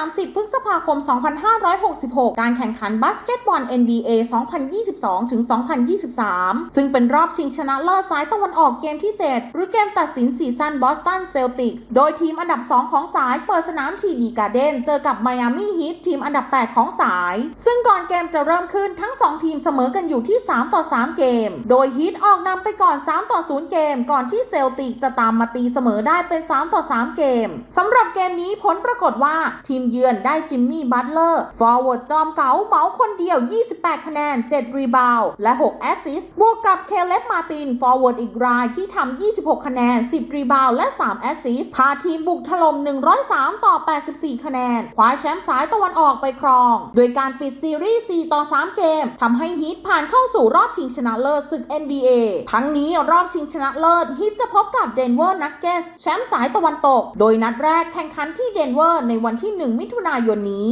30 พฤษภาคม 2566 การแข่งขันบาสเกตบอล NBA 2022ถึง2023 ซึ่งเป็นรอบชิงชนะเลิศสายตะวันออกเกมที่ 7 หรือเกมตัดสินซีซั่นบอสตันเซลติกส์โดยทีมอันดับ 2 ของสายเปิดสนามทีดีการ์เดนเจอกับไมอามี่ฮีททีมอันดับ 8 ของสาย ซึ่งก่อนเกมจะเริ่มขึ้นทั้ง 2 ทีมเสมอกันอยู่ที่ 3 ต่อ 3 เกม โดยฮีทออกนำไปก่อน 3 ต่อ 0 เกม ก่อนที่เซลติกจะตามมาตีเสมอได้เป็น 3 ต่อ 3 เกมสำหรับเกมนี้ผลปรากฏว่าทีมเยือนได้จิมมี่บัตเลอร์ฟอร์เวิร์ดจอมเก๋าเหมาคนเดียว 28 คะแนน 7 รีบาวด์และ 6 แอสซิสบวกกับเคเลบมาติน ฟอร์เวิร์ดอีกรายที่ทำ 26 คะแนน 10 รีบาวด์และ 3 แอสซิสพาทีมบุกถล่ม 103 ต่อ 84 คะแนน คว้าแชมป์สายตะวันออกไปครอง โดยการปิดซีรีส์4ต่อ 3 เกมทำให้ฮีทผ่านเข้าสู่รอบชิงชนะเลิศศึก NBA ทั้งนี้รอบชิงชนะเลิศฮีทจะพบกับเดนเวอร์นักเกสแชมป์สายตะวันตก โดยนัดแรกแข่งขันที่เดนเวอร์ในวันที่ 1มิถุนายนนี้